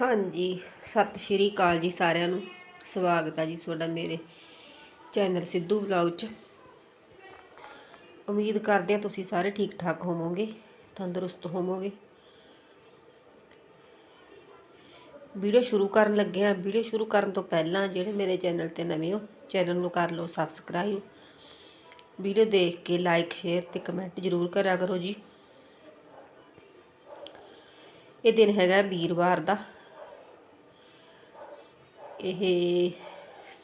ਹਾਂਜੀ, ਸਤਿ ਸ਼੍ਰੀ ਅਕਾਲ ਜੀ ਸਾਰਿਆਂ ਨੂੰ। ਸਵਾਗਤ ਹੈ ਜੀ ਤੁਹਾਡਾ ਮੇਰੇ ਚੈਨਲ ਸਿੱਧੂ ਵਲੌਗ 'ਚ। ਉਮੀਦ ਕਰਦੇ ਹਾਂ ਤੁਸੀਂ ਸਾਰੇ ਠੀਕ ਠਾਕ ਹੋਵੋਗੇ, ਤੰਦਰੁਸਤ ਹੋਵੋਗੇ। ਵੀਡੀਓ ਸ਼ੁਰੂ ਕਰਨ ਲੱਗੇ ਹਾਂ। ਵੀਡੀਓ ਸ਼ੁਰੂ ਕਰਨ ਤੋਂ ਪਹਿਲਾਂ ਜਿਹੜੇ ਮੇਰੇ ਚੈਨਲ ਤੇ ਨਵੇਂ ਹੋ, ਚੈਨਲ ਨੂੰ ਕਰ ਲਓ ਸਬਸਕ੍ਰਾਈਬ ਵੀਡੀਓ ਦੇਖ ਕੇ ਲਾਈਕ ਸ਼ੇਅਰ ਤੇ ਕਮੈਂਟ ਜ਼ਰੂਰ ਕਰਿਆ ਕਰੋ ਜੀ। ਇਹ ਦਿਨ ਹੈਗਾ ਵੀਰਵਾਰ ਦਾ। ਇਹ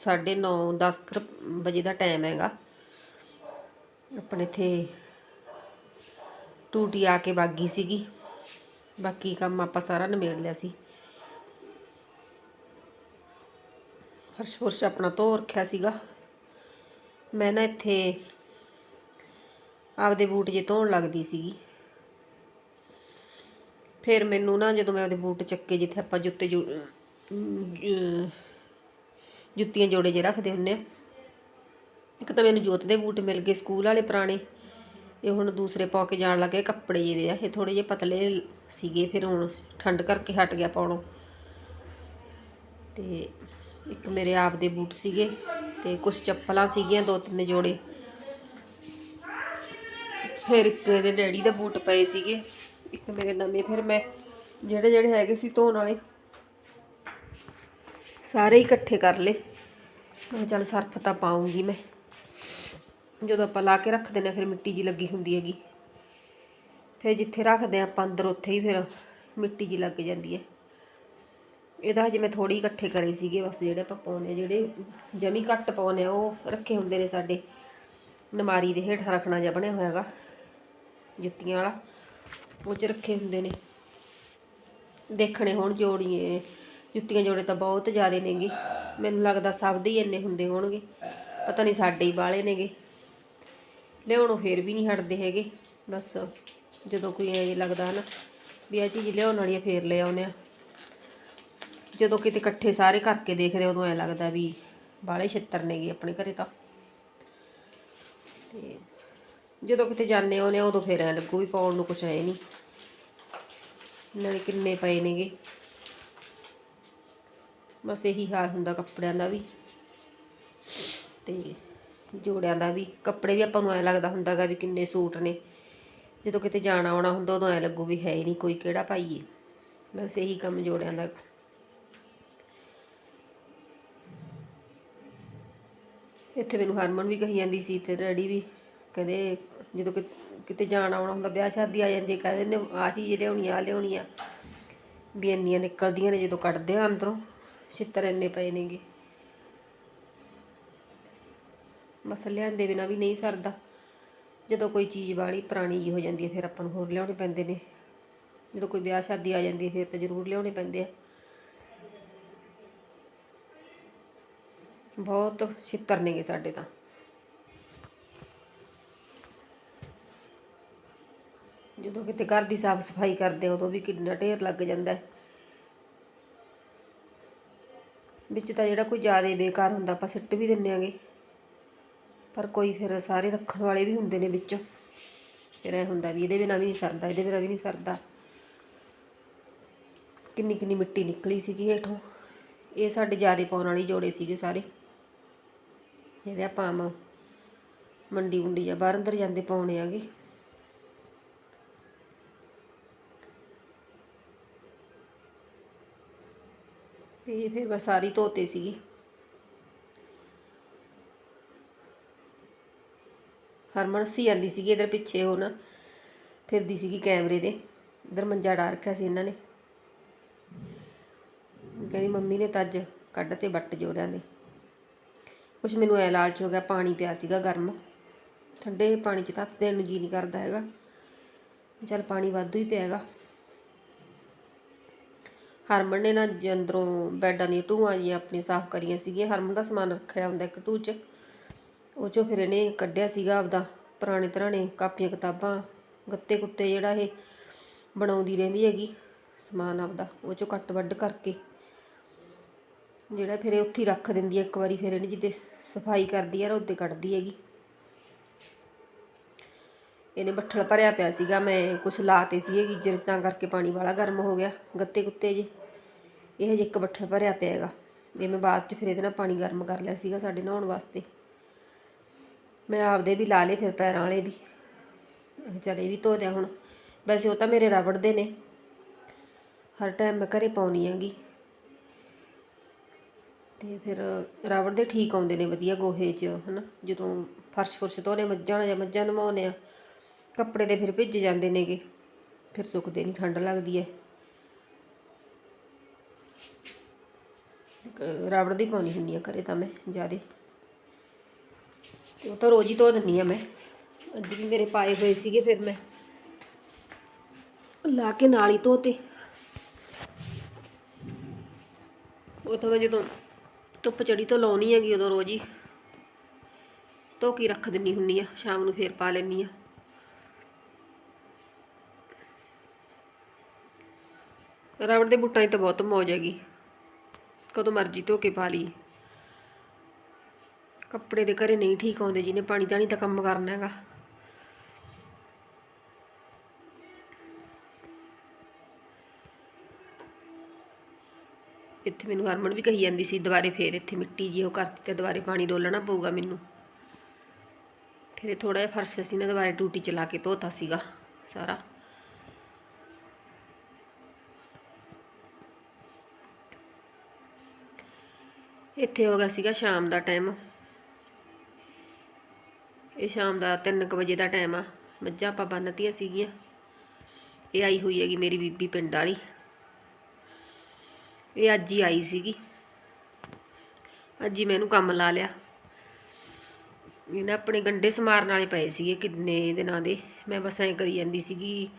9:30 10 ਵਜੇ ਦਾ ਟਾਈਮ ਹੈਗਾ। ਆਪਣੇ ਇੱਥੇ ਟੂਟੀ ਆ ਕੇ ਬਾਗੀ ਸੀਗੀ। ਬਾਕੀ ਕੰਮ ਆਪਾਂ ਸਾਰਾ ਨਿਬੇੜ ਲਿਆ ਸੀ। ਫਰਸ਼ ਫੁਰਸ਼ ਆਪਣਾ ਧੋ ਰੱਖਿਆ ਸੀਗਾ। ਮੈਂ ਨਾ ਇੱਥੇ ਆਪਦੇ ਬੂਟ ਜੇ ਧੋਣ ਲੱਗਦੀ ਸੀਗੀ। ਫਿਰ ਮੈਨੂੰ ਨਾ ਜਦੋਂ ਮੈਂ ਆਪਦੇ ਬੂਟ ਚੱਕੇ ਜਿੱਥੇ ਆਪਾਂ ਜੁੱਤੇ ਜੋ- ਜੁੱਤੀਆਂ ਜੋੜੇ ਜੇ ਰੱਖਦੇ ਹੁੰਨੇ ਆ। ਇੱਕ ਤਾਂ ਮੈਨੂੰ ਜੋਤ ਦੇ ਬੂਟ ਮਿਲ ਗਏ ਸਕੂਲ ਵਾਲੇ ਪੁਰਾਣੇ। ਇਹ ਹੁਣ ਦੂਸਰੇ ਪਾ ਕੇ ਜਾਣ ਲੱਗੇ ਕੱਪੜੇ ਜਿਹੇ ਆ। ਇਹ ਥੋੜੇ ਜਿਹੇ ਪਤਲੇ ਸੀਗੇ, ਫਿਰ ਹੁਣ ਠੰਡ ਕਰਕੇ ਹਟ ਗਿਆ ਪਾਉਣੋਂ। ਤੇ ਇੱਕ ਮੇਰੇ ਆਪ ਦੇ ਬੂਟ ਸੀਗੇ ਤੇ ਕੁਝ ਚੱਪਲਾਂ ਸੀਗੀਆਂ ਦੋ ਤਿੰਨ ਜੋੜੇ। ਫਿਰ ਇੱਕ ਇਹਦੇ ਡੈਡੀ ਦੇ ਬੂਟ ਪਏ ਸੀਗੇ। ਇੱਕ ਮੇਰੇ ਨਵੇਂ, ਫਿਰ ਮੈਂ ਜਿਹੜੇ ਜਿਹੜੇ ਹੈਗੇ ਸੀ ਧੋਣ ਵਾਲੇ ਸਾਰੇ ਹੀ ਇਕੱਠੇ ਕਰ ਲਏ। ਮੈਂ ਚੱਲ ਸਰਫ ਤਾਂ ਪਾਉਂਗੀ ਮੈਂ। ਜਦੋਂ ਆਪਾਂ ਲਾ ਕੇ ਰੱਖ ਦਿੰਦੇ ਹਾਂ ਫਿਰ ਮਿੱਟੀ ਜੀ ਲੱਗੀ ਹੁੰਦੀ ਹੈਗੀ। ਫਿਰ ਜਿੱਥੇ ਰੱਖਦੇ ਹਾਂ ਆਪਾਂ ਅੰਦਰ, ਉੱਥੇ ਹੀ ਫਿਰ ਮਿੱਟੀ ਜੀ ਲੱਗ ਜਾਂਦੀ ਹੈ। ਇਹਦਾ ਹਜੇ ਮੈਂ ਥੋੜੀ ਇਕੱਠੇ ਕਰੇ ਸੀਗੇ, ਬਸ ਜਿਹੜੇ ਆਪਾਂ ਪਾਉਂਦੇ ਆ ਜਿਹੜੇ ਜਮੀ ਘੱਟ ਪਾਉਂਦੇ ਆ ਉਹ ਰੱਖੇ ਹੁੰਦੇ ਨੇ ਸਾਡੇ। ਨਮਾਰੀ ਦੇ ਹੇਠਾਂ ਰੱਖਣਾ ਜਿਹਾ ਬਣਿਆ ਹੋਇਆ ਹੈਗਾ, ਜੁੱਤੀਆਂ ਵਾਲਾ, ਉਹ ਚ ਰੱਖੇ ਹੁੰਦੇ ਨੇ। ਦੇਖਣੇ ਹੁਣ ਜੋੜੀਏ। ਜੁੱਤੀਆਂ ਜੋੜੇ ਤਾਂ ਬਹੁਤ ਜ਼ਿਆਦੇ ਨੇਗੇ। ਮੈਨੂੰ ਲੱਗਦਾ ਸਭ ਦੇ ਹੀ ਇੰਨੇ ਹੁੰਦੇ ਹੋਣਗੇ। ਪਤਾ ਨਹੀਂ ਸਾਡੇ ਹੀ ਬਾਲੇ ਨੇਗੇ। ਲਿਆਉਣੋਂ ਫੇਰ ਵੀ ਨਹੀਂ ਹਟਦੇ ਹੈਗੇ। ਬਸ ਜਦੋਂ ਕੋਈ ਐਂ ਲੱਗਦਾ ਨਾ ਵੀ ਇਹ ਚੀਜ਼ ਲਿਆਉਣ ਵਾਲੀ ਆ, ਫੇਰ ਲੈ ਆਉਨੇ ਆ। ਜਦੋਂ ਕਿਤੇ ਇਕੱਠੇ ਸਾਰੇ ਕਰਕੇ ਦੇਖਦੇ ਉਦੋਂ ਐ ਲੱਗਦਾ ਵੀ ਬਾਲੇ ਛਿੱਤਰ ਨੇਗੇ ਆਪਣੇ ਘਰੇ ਤਾਂ। ਤੇ ਜਦੋਂ ਕਿਤੇ ਜਾਂਦੇ ਆਉਨੇ ਆ, ਉਦੋਂ ਫੇਰ ਐ ਲੱਗੂ ਵੀ ਪਾਉਣ ਨੂੰ ਕੁਛ ਹੈ ਨਹੀਂ। ਨਾਲੇ ਕਿੰਨੇ ਪਏ ਨੇਗੇ। ਬਸ ਇਹੀ ਹਾਲ ਹੁੰਦਾ ਕੱਪੜਿਆਂ ਦਾ ਵੀ। ਤੇ ਜੋੜਿਆਂ ਦਾ ਵੀ। ਕੱਪੜੇ ਵੀ ਆਪਾਂ ਨੂੰ ਐ ਲੱਗਦਾ ਹੁੰਦਾਗਾ ਵੀ ਕਿੰਨੇ ਸੂਟ ਨੇ। ਜਦੋਂ ਕਿਤੇ ਜਾਣਾ ਆਉਣਾ ਹੁੰਦਾ ਉਦੋਂ ਐ ਲੱਗੂ ਵੀ ਹੈ ਹੀ ਨਹੀਂ ਕੋਈ ਕਿਹੜਾ ਪਾਈਏ ਬਸ ਇਹੀ ਕੰਮ ਜੋੜਿਆਂ ਦਾ। ਇੱਥੇ ਮੈਨੂੰ ਹਰਮਨ ਵੀ ਕਹੀ ਜਾਂਦੀ ਸੀ ਤੇ ਡੈਡੀ ਵੀ ਕਹਿੰਦੇ ਜਦੋਂ ਕਿ- ਕਿਤੇ ਜਾਣਾ ਆਉਣਾ ਹੁੰਦਾ ਵਿਆਹ ਸ਼ਾਦੀ ਆ ਜਾਂਦੀ ਹੈ ਕਹਿੰਦੇ ਨੇ ਆ ਚੀਜ਼ ਲਿਆਉਣੀ ਆ ਲਿਆਉਣੀ ਆ। ਵੀ ਇੰਨੀਆਂ ਨਿਕਲਦੀਆਂ ਨੇ ਜਦੋਂ ਕੱਢਦੇ ਆ ਅੰਦਰੋਂ। ਛਿੱਤਰ ਇੰਨੇ ਪਏ ਨੇਗੇ। ਬਸ ਲਿਆਂਦੇ ਬਿਨਾ ਵੀ ਨਹੀਂ ਸਰਦਾ। ਜਦੋਂ ਕੋਈ ਚੀਜ਼ ਵਾਲੀ ਪੁਰਾਣੀ ਜੀ ਹੋ ਜਾਂਦੀ ਹੈ, ਫਿਰ ਆਪਾਂ ਨੂੰ ਹੋਰ ਲਿਆਉਣੇ ਪੈਂਦੇ ਨੇ। ਜਦੋਂ ਕੋਈ ਵਿਆਹ ਸ਼ਾਦੀ ਆ ਜਾਂਦੀ ਹੈ, ਫਿਰ ਤਾਂ ਜ਼ਰੂਰ ਲਿਆਉਣੇ ਪੈਂਦੇ ਆ। ਬਹੁਤ ਛਿੱਤਰ ਨੇਗੇ ਸਾਡੇ ਤਾਂ। ਜਦੋਂ ਕਿਤੇ ਘਰ ਦੀ ਸਾਫ਼ ਸਫ਼ਾਈ ਕਰਦੇ ਉਦੋਂ ਵੀ ਕਿੰਨਾ ਢੇਰ ਲੱਗ ਜਾਂਦਾ ਹੈ। ਵਿੱਚ ਤਾਂ ਜਿਹੜਾ ਕੋਈ ਜ਼ਿਆਦਾ ਬੇਕਾਰ ਹੁੰਦਾ, ਆਪਾਂ ਸਿੱਟ ਵੀ ਦਿੰਨੇ ਆਂਗੇ। ਪਰ ਕੋਈ ਫਿਰ ਸਾਰੇ ਰੱਖਣ ਵਾਲੇ ਵੀ ਹੁੰਦੇ ਨੇ ਵਿੱਚ। ਫਿਰ ਇਹ ਹੁੰਦਾ ਵੀ ਇਹਦੇ ਬਿਨਾਂ ਵੀ ਨਹੀਂ ਸਰਦਾ, ਇਹਦੇ ਬਿਨਾਂ ਵੀ ਨਹੀਂ ਸਰਦਾ। ਕਿੰਨੀ ਕਿੰਨੀ ਮਿੱਟੀ ਨਿਕਲੀ ਸੀਗੀ ਹੇਠੋਂ। ਇਹ ਸਾਡੇ ਜ਼ਿਆਦਾ ਪਾਉਣ ਵਾਲੀ ਜੋੜੇ ਸੀਗੇ ਸਾਰੇ। ਜਿਹੜੇ ਆਪਾਂ ਆਮ ਮੰਡੀ ਮੁੰਡੀ ਜਾਂ ਬਾਹਰ ਅੰਦਰ ਜਾਂਦੇ ਪਾਉਣੇ ਆਗੇ। ਤੇ ਫਿਰ ਮੈਂ ਸਾਰੀ ਧੋਤੇ ਸੀਗੀ। ਹਰਮਨ ਸੀ ਜਾਂਦੀ ਸੀਗੀ ਇਧਰ ਪਿੱਛੇ, ਉਹ ਨਾ ਫਿਰਦੀ ਸੀਗੀ ਕੈਮਰੇ ਦੇ ਇਧਰ ਮੰਜਾ ਡਾ ਰੱਖਿਆ ਸੀ ਇਹਨਾਂ ਨੇ। ਕਹਿੰਦੀ, ਮੰਮੀ ਨੇ ਤੱਜ ਕੱਢ ਤੇ ਬੱਟ ਜੋੜਿਆਂ ਦੇ ਕੁਛ ਮੈਨੂੰ ਐ ਲਾਲਚ ਹੋ ਗਿਆ, ਪਾਣੀ ਪਿਆ ਸੀਗਾ ਗਰਮ। ਠੰਡੇ ਪਾਣੀ 'ਚ ਤਾਂ ਦੇਣ ਨੂੰ ਜੀ ਨਹੀਂ ਕਰਦਾ ਹੈਗਾ। ਚੱਲ ਪਾਣੀ ਵਾਧੂ ਹੀ ਪਿਆਗਾ ਹਰਮਨ ਨੇ ਨਾ ਜ- ਅੰਦਰੋਂ ਬੈੱਡਾਂ ਦੀਆਂ ਟੂਆਂ ਜੀਆਂ ਆਪਣੀ ਸਾਫ਼ ਕਰੀਆਂ ਸੀਗੀਆਂ। ਹਰਮਨ ਦਾ ਸਮਾਨ ਰੱਖਿਆ ਹੁੰਦਾ ਇੱਕ ਟੂ 'ਚ। ਉਹ 'ਚੋਂ ਫਿਰ ਇਹਨੇ ਕੱਢਿਆ ਸੀਗਾ ਆਪਦਾ ਪੁਰਾਣੇ ਤਰਾਣੇ ਕਾਪੀਆਂ ਕਿਤਾਬਾਂ, ਗੱਤੇ ਕੁੱਤੇ ਜਿਹੜਾ ਇਹ ਬਣਾਉਂਦੀ ਰਹਿੰਦੀ ਹੈਗੀ ਸਮਾਨ ਆਪਦਾ, ਉਹ 'ਚੋਂ ਕੱਟ ਵੱਢ ਕਰਕੇ ਜਿਹੜਾ ਫਿਰ ਇਹ ਉੱਥੇ ਰੱਖ ਦਿੰਦੀ ਹੈ ਇੱਕ ਵਾਰੀ ਫਿਰ ਇਹਨੇ ਜਿੱਦੇ ਸਫ਼ਾਈ ਕਰਦੀ ਹੈ ਨਾ ਉੱਤੇ ਕੱਢਦੀ ਹੈਗੀ। ਇਹਨੇ ਬੱਠਲ ਭਰਿਆ ਪਿਆ ਸੀਗਾ, ਮੈਂ ਕੁਛ ਲਾਤੇ ਸੀਗੇ ਗੀਜਰ ਤਾਂ ਕਰਕੇ ਪਾਣੀ ਵਾਲਾ ਗਰਮ ਹੋ ਗਿਆ, ਗੱਤੇ ਕੁੱਤੇ ਜੇ। ਇਹ ਹਜੇ ਇੱਕ ਬੱਠਲ ਭਰਿਆ ਪਿਆ ਹੈਗਾ। ਇਹ ਮੈਂ ਬਾਅਦ ਚ ਫਿਰ ਇਹਦੇ ਨਾਲ ਪਾਣੀ ਗਰਮ ਕਰ ਲਿਆ ਸੀਗਾ ਸਾਡੇ ਨਹਾਉਣ ਵਾਸਤੇ। ਮੈਂ ਆਪਦੇ ਵੀ ਲਾ ਲਏ ਫਿਰ ਪੈਰਾਂ ਵਾਲੇ ਵੀ। ਮੈਂ ਚੱਲ ਇਹ ਵੀ ਧੋ ਦਿਆਂ ਹੁਣ। ਵੈਸੇ ਉਹ ਤਾਂ ਮੇਰੇ ਰਬੜ ਦੇ ਨੇ। ਹਰ ਟਾਈਮ ਮੈਂ ਘਰੇ ਪਾਉਣੀ ਹੈਗੀ। ਤੇ ਫਿਰ ਰਬੜ ਦੇ ਠੀਕ ਆਉਂਦੇ ਨੇ ਵਧੀਆ ਗੋਹੇ 'ਚ, ਹਨਾ? ਜਦੋਂ ਫਰਸ਼ ਫੁਰਸ਼ ਧੋਨੇ, ਮੱਝਾਂ ਜਾਂ ਮੱਝਾਂ ਨਵਾਉਂਦੇ ਆ, ਕੱਪੜੇ ਦੇ ਫਿਰ ਭਿੱਜ ਜਾਂਦੇ ਨੇਗੇ। ਫਿਰ ਸੁੱਕਦੇ ਨਹੀਂ ਠੰਡ ਲੱਗਦੀ ਹੈ ਇੱਕ ਦੀ ਪਾਉਣੀ ਹੁੰਦੀ ਆ ਘਰੇ ਤਾਂ ਮੈਂ ਜ਼ਿਆਦੇ। ਉਹ ਤਾਂ ਰੋਜ਼ ਹੀ ਧੋ ਦਿੰਦੀ ਆ ਮੈਂ। ਅੱਜ ਵੀ ਮੇਰੇ ਪਾਏ ਹੋਏ ਸੀਗੇ, ਫਿਰ ਮੈਂ ਲਾ ਕੇ ਨਾਲ ਹੀ ਧੋਤੇ। ਉਹ ਤਾਂ ਮੈਂ ਜਦੋਂ ਧੁੱਪ ਚੜੀ ਤੋਂ ਲਾਉਣੀ ਹੈਗੀ ਉਦੋਂ ਰੋਜ਼ ਹੀ। ਧੋ ਕੇ ਰੱਖ ਦਿੰਨੀ ਹੁੰਨੀ ਆ, ਸ਼ਾਮ ਨੂੰ ਫੇਰ ਪਾ ਲੈਣੀ ਆ। ਰਬੜ ਦੇ ਬੂਟਾਂ 'ਚ ਤਾਂ ਬਹੁਤ ਮੌਜ ਹੈਗੀ। ਕਦੋਂ ਮਰਜ਼ੀ ਧੋ ਕੇ ਪਾ ਲਈ। ਕੱਪੜੇ ਦੇ ਘਰੇ ਨਹੀਂ ਠੀਕ ਆਉਂਦੇ ਜਿਹਨੇ ਪਾਣੀ ਧਾਣੀ ਦਾ ਕੰਮ ਕਰਨਾ ਹੈਗਾ। ਇੱਥੇ ਮੈਨੂੰ ਹਰਮਨ ਵੀ ਕਹੀ ਜਾਂਦੀ ਸੀ, ਦੁਬਾਰੇ ਫੇਰ ਇੱਥੇ ਮਿੱਟੀ ਜੀ ਉਹ ਕਰਤੀ ਤੇ ਦੁਬਾਰੇ ਪਾਣੀ ਡੋਲਣਾ ਪਊਗਾ ਮੈਨੂੰ। ਫਿਰ ਇਹ ਥੋੜਾ ਜਿਹਾ ਫਰਸ਼ ਸੀ ਨਾ ਦੁਬਾਰੇ ਟੂਟੀ ਚਲਾ ਕੇ ਧੋਤਾ ਸੀਗਾ ਸਾਰਾ। ਇੱਥੇ ਹੋ ਗਿਆ ਸੀਗਾ ਸ਼ਾਮ ਦਾ ਟਾਈਮ ਇਹ ਸ਼ਾਮ ਦਾ 3:00 ਵਜੇ ਦਾ ਟਾਈਮ ਆ। ਮੱਝਾਂ ਆਪਾਂ ਬੰਨਤੀਆਂ ਸੀਗੀਆਂ। ਇਹ ਆਈ ਹੋਈ ਹੈਗੀ ਮੇਰੀ ਬੀਬੀ ਪਿੰਡ ਵਾਲੀ। ਇਹ ਅੱਜ ਹੀ ਆਈ ਸੀਗੀ। ਅੱਜ ਹੀ ਮੈਨੂੰ ਕੰਮ ਲਾ ਲਿਆ। ਇਹਨਾਂ ਆਪਣੇ ਗੰਡੇ ਸਮਾਰਨ ਵਾਲੇ ਪਏ ਸੀਗੇ ਕਿੰਨੇ ਦਿਨਾਂ ਦੇ। ਮੈਂ ਬਸ ਐਂ ਕਰੀ ਜਾਂਦੀ ਸੀਗੀ।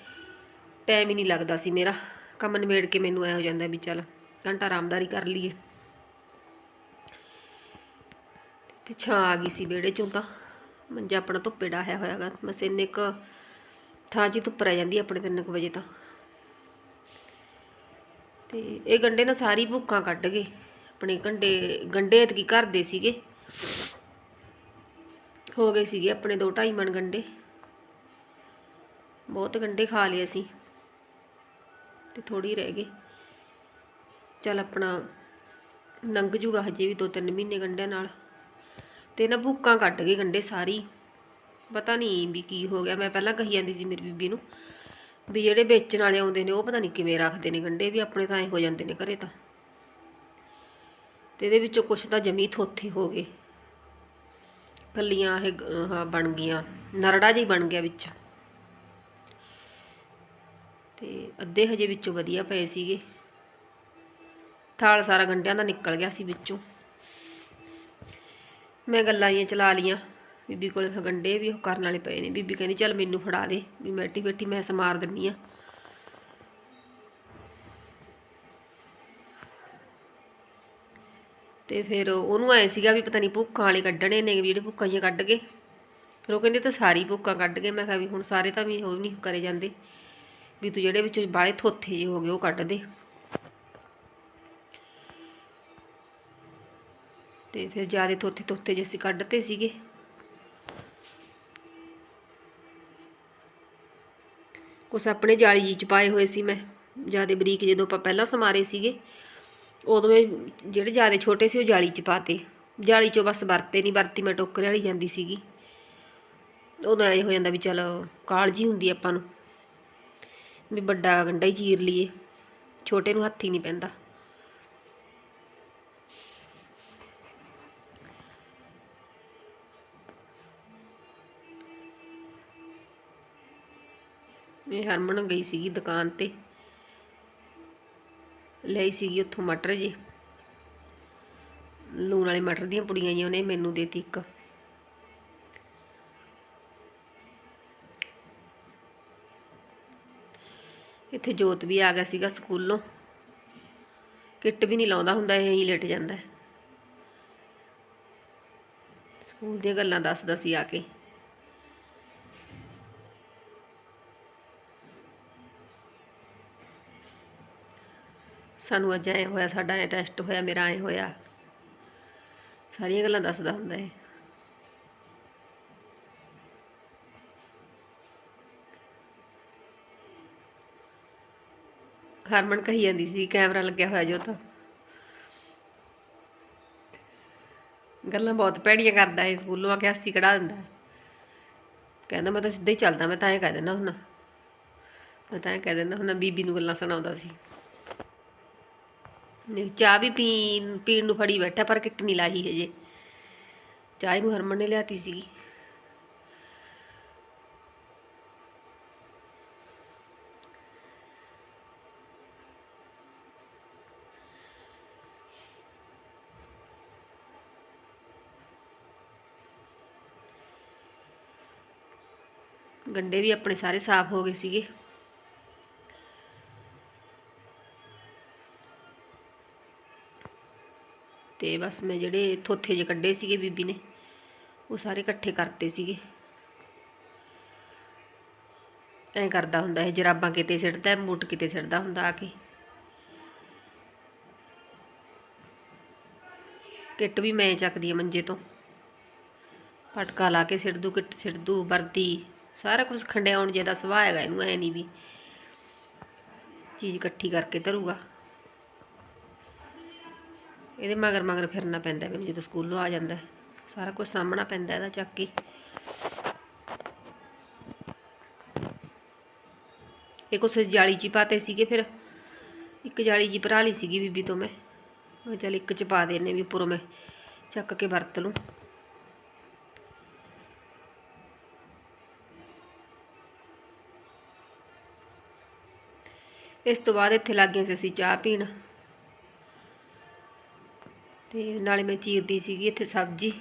ਟਾਈਮ ਹੀ ਨਹੀਂ ਲੱਗਦਾ ਸੀ ਮੇਰਾ। ਕੰਮ ਨਿਬੇੜ ਕੇ ਮੈਨੂੰ ਐ ਹੋ ਜਾਂਦਾ ਵੀ ਚੱਲ ਘੰਟਾ ਆਰਾਮਦਾਰੀ ਕਰ ਲਈਏ। ਤੇ ਛਾਂ ਆ ਗਈ ਸੀ ਵਿਹੜੇ ਚੋਂ ਤਾਂ। ਮੰਜਾ ਆਪਣਾ ਧੁੱਪੇ ਡਾਹਿਆ ਹੋਇਆਗਾ ਬਸ ਇੰਨੇ ਕੁ ਥਾਂ 'ਚ ਧੁੱਪ ਰਹਿ ਜਾਂਦੀ ਆਪਣੇ 3 ਵਜੇ ਤਾਂ। ਤੇ ਇਹ ਗੰਡੇ ਨਾ ਸਾਰੀ ਭੁੱਖਾਂ ਕੱਢ ਗਏ। ਆਪਣੇ ਗੰਡੇ ਗੰਡੇ ਐਤਕੀ ਘਰ ਦੇ ਸੀਗੇ। ਹੋ ਗਏ ਸੀਗੇ ਆਪਣੇ 2.5 ਮਣ ਗੰਡੇ। ਬਹੁਤ ਗੰਡੇ ਖਾ ਲਏ ਅਸੀਂ। ਤੇ ਥੋੜੀ ਰਹਿ ਗਏ। ਚੱਲ ਆਪਣਾ ਲੰਘ ਜੂਗਾ ਹਜੇ ਵੀ 2-3 ਮਹੀਨੇ ਗੰਡਿਆਂ ਨਾਲ। ਤੇ ਨਾ ਭੁੱਕਾਂ ਕੱਢ ਗਏ ਗੰਡੇ ਸਾਰੀ। ਪਤਾ ਨਹੀਂ ਵੀ ਕੀ ਹੋ ਗਿਆ। ਮੈਂ ਪਹਿਲਾਂ ਕਹੀ ਜਾਂਦੀ ਸੀ ਮੇਰੀ ਬੀਬੀ ਨੂੰ ਵੀ ਜਿਹੜੇ ਵੇਚਣ ਵਾਲੇ ਆਉਂਦੇ ਨੇ, ਉਹ ਪਤਾ ਨਹੀਂ ਕਿਵੇਂ ਰੱਖਦੇ ਨੇ ਗੰਡੇ, ਵੀ ਆਪਣੇ ਤਾਂ ਐ ਹੋ ਜਾਂਦੇ ਨੇ ਘਰੇ ਤਾਂ। ਤੇ ਇਹਦੇ ਵਿੱਚੋਂ ਕੁਛ ਤਾਂ ਜਮੀ ਥੋਥੇ ਹੋ ਗਏ। ਕੱਲੀਆਂ ਇਹ ਗ- ਬਣ ਗਈਆਂ। ਨਰੜਾ ਜਿਹੀ ਬਣ ਗਿਆ ਵਿੱਚ। ਤੇ ਅੱਧੇ ਹਜੇ ਵਿੱਚੋਂ ਵਧੀਆ ਪਏ ਸੀਗੇ। ਥਾਲ ਸਾਰਾ ਗੰਡਿਆਂ ਦਾ ਨਿਕਲ ਗਿਆ ਸੀ ਵਿੱਚੋਂ। ਮੈਂ ਗੱਲਾਂ ਹੀ ਚਲਾ ਲੀਆਂ ਬੀਬੀ ਕੋਲੇ ਫਿਰ ਗੰਡੇ ਵੀ ਉਹ ਕਰਨ ਵਾਲੇ ਪਏ ਨੇ। ਬੀਬੀ ਕਹਿੰਦੀ, ਚੱਲ ਮੈਨੂੰ ਫੜਾ ਦੇ। ਵੀ ਮੈਟੀ ਬੈਠੀ, ਮੈਂ ਸਮਾਰ ਦਿੰਨੀ ਆ। ਤੇ ਫਿਰ ਉਹਨੂੰ ਆਏ ਸੀਗਾ ਵੀ ਪਤਾ ਨਹੀਂ ਭੁੱਖਾਂ ਵਾਲੇ ਕੱਢਣੇ ਨੇ, ਵੀ ਜਿਹੜੇ ਭੁੱਖਾਂ ਜਿਹੀਆਂ ਕੱਢ ਗਏ। ਫਿਰ ਉਹ ਕਹਿੰਦੇ, ਤਾਂ ਸਾਰੀ ਭੁੱਖਾਂ ਕੱਢ ਗਏ। ਮੈਂ ਕਿਹਾ ਵੀ ਹੁਣ ਸਾਰੇ ਤਾਂ ਵੀ ਉਹ ਨਹੀਂ ਕਰੇ ਜਾਂਦੇ। ਵੀ ਤੂੰ ਜਿਹੜੇ ਵਿੱਚੋਂ ਬਾਲੇ ਥੋਥੇ ਜਿਹੇ ਹੋ ਗਏ, ਉਹ ਕੱਢ ਦੇ। ਤੇ ਫਿਰ ਜਿਆਦੇ ਥੋਥੇ ਥੋਥੇ ਜੇ ਅਸੀਂ ਕੱਢਤੇ ਸੀਗੇ। ਕੁਛ ਆਪਣੇ ਜਾਲੀ ਜੀ ਚ ਪਾਏ ਹੋਏ ਸੀ ਮੈਂ, ਜਿਆਦੇ ਬਰੀਕ ਜਦੋਂ ਆਪਾਂ ਪਹਿਲਾਂ ਸਮਾਰੇ ਸੀਗੇ, ਉਦੋਂ ਜਿਹੜੇ ਜਿਆਦੇ ਛੋਟੇ ਸੀ ਉਹ ਜਾਲੀ ਚ ਪਾਤੇ। ਜਾਲੀ ਚੋਂ ਬਸ ਵਰਤੇ ਨਹੀਂ ਵਰਤੀ ਮੈਂ ਟੋਕਰੇ ਵਾਲੀ ਜਾਂਦੀ ਸੀਗੀ। ਉਦੋਂ ਐ ਹੋ ਜਾਂਦਾ ਵੀ ਚਲ ਕਾਲਜੀ ਹੁੰਦੀ ਆਪਾਂ ਨੂੰ, ਵੀ ਵੱਡਾ ਗੰਡਾ ਹੀ ਚੀਰ ਲਈਏ, ਛੋਟੇ ਨੂੰ ਹੱਥ ਹੀ ਨਹੀਂ ਪੈਂਦਾ। ਇਹ ਹਰਮਨ ਗਈ ਸੀਗੀ ਦੁਕਾਨ ਤੇ। ਲਈ ਸੀਗੀ ਉੱਥੋਂ ਮਟਰ ਜੀ। ਲੂਣ ਵਾਲੇ ਮਟਰ ਦੀਆਂ ਪੁੜੀਆਂ ਜੀ ਉਹਨੇ ਮੈਨੂੰ ਦੇਤੀ ਇੱਕ। ਇੱਥੇ ਜੋਤ ਵੀ ਆ ਗਿਆ ਸੀਗਾ ਸਕੂਲੋਂ। ਕਿੱਟ ਵੀ ਨਹੀਂ ਲਾਉਂਦਾ ਹੁੰਦਾ, ਇਹ ਹੀ ਲੇਟ ਜਾਂਦਾ। ਸਕੂਲ ਦੀਆਂ ਗੱਲਾਂ ਦੱਸਦਾ ਸੀ ਆ ਕੇ। ਸਾਨੂੰ ਅੱਜ ਐ ਹੋਇਆ, ਸਾਡਾ ਐ ਟੈਸਟ ਹੋਇਆ, ਮੇਰਾ ਐ ਹੋਇਆ। ਸਾਰੀਆਂ ਗੱਲਾਂ ਦੱਸਦਾ ਹੁੰਦਾ ਹੈ ਹਰਮਨ ਕਹੀ ਜਾਂਦੀ ਸੀ, ਕੈਮਰਾ ਲੱਗਿਆ ਹੋਇਆ ਜੋ ਤਾਂ। ਗੱਲਾਂ ਬਹੁਤ ਭੈੜੀਆਂ ਕਰਦਾ ਹੈ ਸਕੂਲੋਂ, ਆ ਕੇ ਹਾਸੀ ਕਢਾ ਦਿੰਦਾ। ਕਹਿੰਦਾ ਮੈਂ ਤਾਂ ਸਿੱਧਾ ਹੀ ਚੱਲਦਾ, ਮੈਂ ਤਾਂ ਇਹ ਕਹਿ ਦਿੰਦਾ ਹੁਣ ਮੈਂ ਤਾਂ ਇਹ ਕਹਿ ਦਿੰਦਾ ਹੁਣ ਬੀਬੀ ਨੂੰ ਗੱਲਾਂ ਸੁਣਾਉਂਦਾ ਸੀ। ਚਾਹ ਵੀ ਪੀਣ ਪੀਣ ਨੂੰ ਫੜੀ ਬੈਠਾ, ਪਰ ਕਿੱਟ ਨਹੀਂ ਲਾਹੀ ਹਜੇ। ਚਾਹ ਨੂੰ ਹਰਮਨ ਨੇ ਲਿਆਤੀ ਸੀਗੀ। ਗੰਡੇ ਵੀ ਆਪਣੇ ਸਾਰੇ ਸਾਫ਼ ਹੋ ਗਏ ਸੀਗੇ। ਤੇ ਬਸ ਮੈਂ ਜਿਹੜੇ ਥੋਥੇ ਜਿਹੇ ਕੱਢੇ ਸੀਗੇ ਬੀਬੀ ਨੇ ਉਹ ਸਾਰੇ ਇਕੱਠੇ ਕਰਤੇ ਸੀਗੇ। ਐਂ ਕਰਦਾ ਹੁੰਦਾ ਇਹ ਜਰਾਬਾਂ ਕਿਤੇ ਸਿੱਟਦਾ ਹੈ, ਬੂਟ ਕਿਤੇ ਸਿੱਟਦਾ ਹੁੰਦਾ ਆ ਕੇ। ਕਿੱਟ ਵੀ ਮੈਂ ਚੱਕਦੀ ਆ ਮੰਜੇ ਤੋਂ। ਪਟਕਾ ਲਾ ਕੇ ਸਿੱਟ ਦੂ ਕਿੱਟ ਸਿੱਟ ਦੂ ਵਰਦੀ ਸਾਰਾ ਕੁਝ ਖੰਡਿਆਉਣ ਜੇ ਦਾ ਸੁਭਾਅ ਹੈਗਾ ਇਹਨੂੰ ਐ ਨਹੀਂ ਵੀ ਚੀਜ਼ ਇਕੱਠੀ ਕਰਕੇ ਧਰੂਗਾ। ਇਹਦੇ ਮਗਰ ਮਗਰ ਫਿਰਨਾ ਪੈਂਦਾ ਮੈਨੂੰ ਜਦੋਂ ਸਕੂਲੋਂ ਆ ਜਾਂਦਾ। ਸਾਰਾ ਕੁਝ ਸਾਹਮਣਾ ਪੈਂਦਾ ਇਹਦਾ ਚੱਕ ਕੇ। ਇਹ ਕੁਛ ਜਾਲੀ ਚ ਪਾਤੇ ਸੀਗੇ ਫਿਰ। ਇੱਕ ਜਾਲੀ ਜੀ ਭਰਾ ਲਈ ਸੀਗੀ ਬੀਬੀ ਤੋਂ ਮੈਂ। ਮੈਂ ਚੱਲ ਇੱਕ ਚ ਪਾ ਦੇਣੇ ਵੀ ਉੱਪਰੋਂ ਮੈਂ ਚੱਕ ਕੇ ਵਰਤ ਲੂੰ। ਇਸ ਤੋਂ ਬਾਅਦ ਇੱਥੇ ਲੱਗ ਗਏ ਸੀ ਅਸੀਂ ਚਾਹ ਪੀਣ। ਤੇ ਨਾਲੇ ਮੈਂ ਚੀਰਦੀ ਸੀਗੀ ਇੱਥੇ ਸਬਜ਼ੀ।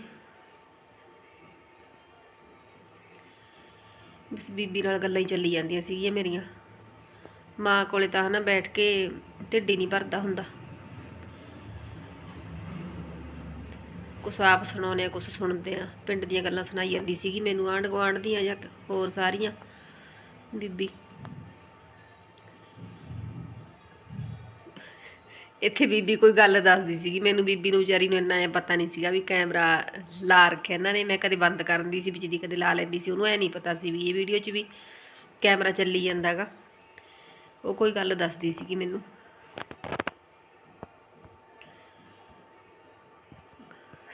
ਬਸ ਬੀਬੀ ਨਾਲ ਗੱਲਾਂ ਹੀ ਚੱਲੀ ਜਾਂਦੀਆਂ ਸੀਗੀਆਂ ਮੇਰੀਆਂ। ਮਾਂ ਕੋਲੇ ਤਾਂ ਹਨਾ ਬੈਠ ਕੇ ਢਿੱਡ ਹੀ ਨਹੀਂ ਭਰਦਾ ਹੁੰਦਾ। ਕੁਛ ਆਪ ਸੁਣਾਉਂਦੇ ਆ, ਕੁਛ ਸੁਣਦੇ ਆ। ਪਿੰਡ ਦੀਆਂ ਗੱਲਾਂ ਸੁਣਾਈ ਜਾਂਦੀ ਸੀਗੀ ਮੈਨੂੰ ਆਂਢ ਗੁਆਂਢ ਦੀਆਂ ਜਾਂ ਹੋਰ ਸਾਰੀਆਂ। ਬੀਬੀ ਇੱਥੇ ਬੀਬੀ ਕੋਈ ਗੱਲ ਦੱਸਦੀ ਸੀਗੀ, ਮੈਨੂੰ ਬੀਬੀ ਨੂੰ ਵਿਚਾਰੀ ਨੂੰ ਇੰਨਾ ਐ ਪਤਾ ਨਹੀਂ ਸੀਗਾ ਵੀ ਕੈਮਰਾ ਲਾ ਰੱਖਿਆ ਇਹਨਾਂ ਨੇ, ਮੈਂ ਕਦੇ ਬੰਦ ਕਰਨ ਦੀ ਸੀ ਵਿੱਚ ਦੀ ਕਦੇ ਲਾ ਲੈਂਦੀ ਸੀ, ਉਹਨੂੰ ਐ ਨਹੀਂ ਪਤਾ ਸੀ ਵੀ ਇਹ ਵੀਡੀਓ 'ਚ ਵੀ ਕੈਮਰਾ ਚੱਲੀ ਜਾਂਦਾਗਾ। ਉਹ ਕੋਈ ਗੱਲ ਦੱਸਦੀ ਸੀਗੀ ਮੈਨੂੰ।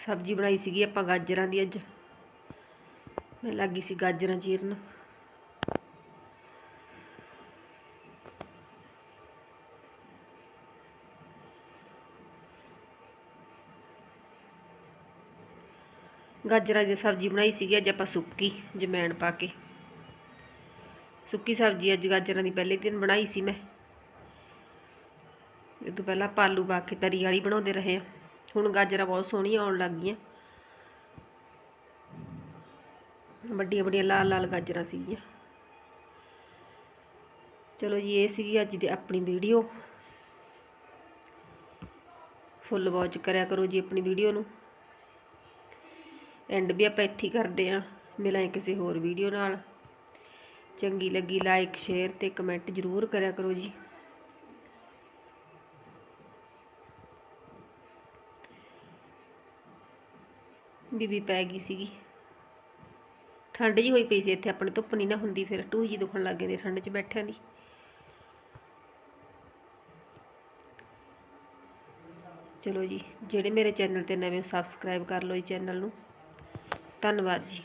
ਸਬਜ਼ੀ ਬਣਾਈ ਸੀਗੀ ਆਪਾਂ ਗਾਜਰਾਂ ਦੀ ਅੱਜ। ਮੈਂ ਲੱਗੀ ਸੀ ਗਾਜਰਾਂ ਚੀਰਨ। ਗਾਜਰਾਂ ਦੀ ਸਬਜ਼ੀ ਬਣਾਈ ਸੀਗੀ, ਅੱਜ ਆਪਾਂ ਸੁੱਕੀ ਜਮੈਣ ਪਾ ਕੇ। ਸੁੱਕੀ ਸਬਜ਼ੀ ਅੱਜ ਗਾਜਰਾਂ ਦੀ ਪਹਿਲੇ ਦਿਨ ਬਣਾਈ ਸੀ ਮੈਂ। ਇਹ ਤੋਂ ਪਹਿਲਾਂ ਪਾਲੂ ਪਾ ਕੇ ਤਰੀ ਵਾਲੀ ਬਣਾਉਂਦੇ ਰਹੇ ਆ ਹੁਣ ਗਾਜਰਾਂ ਬਹੁਤ ਸੋਹਣੀਆਂ ਆਉਣ ਲੱਗ ਗਈਆਂ। ਵੱਡੀਆਂ ਵੱਡੀਆਂ ਲਾਲ ਲਾਲ ਗਾਜਰਾਂ ਸੀਗੀਆਂ। ਚਲੋ ਜੀ, ਇਹ ਸੀਗੀ ਅੱਜ ਦੀ ਆਪਣੀ ਵੀਡੀਓ। ਫੁੱਲ ਵਾਚ ਕਰਿਆ ਕਰੋ ਜੀ ਆਪਣੀ ਵੀਡੀਓ ਨੂੰ। ਐਂਡ ਵੀ ਆਪਾਂ ਇੱਥੇ ਹੀ ਕਰਦੇ ਆਂ ਮਿਲਾਂ ਕਿਸੇ ਹੋਰ ਵੀਡੀਓ ਨਾਲ। ਚੰਗੀ ਲੱਗੀ ਲਾਈਕ ਸ਼ੇਅਰ ਤੇ ਕਮੈਂਟ ਜ਼ਰੂਰ ਕਰਿਆ ਕਰੋ ਜੀ। ਬੀਬੀ ਪੈ ਗਈ ਸੀਗੀ। ਠੰਡ ਜੀ ਹੋਈ ਪਈ ਸੀ ਇੱਥੇ ਆਪਣੇ ਧੁੱਪ ਨਹੀਂ ਨਾ ਹੁੰਦੀ ਫਿਰ। ਟੂਹ ਜੀ ਦੁਖਣ ਲੱਗ ਜਾਂਦੀ ਠੰਡ 'ਚ ਬੈਠਿਆਂ ਦੀ। ਚਲੋ ਜੀ, ਜਿਹੜੇ ਮੇਰੇ ਚੈਨਲ ਤੇ ਨਵੇਂ ਸਬਸਕ੍ਰਾਈਬ ਕਰ ਲਓ ਜੀ ਚੈਨਲ ਨੂੰ। ਧੰਨਵਾਦ ਜੀ।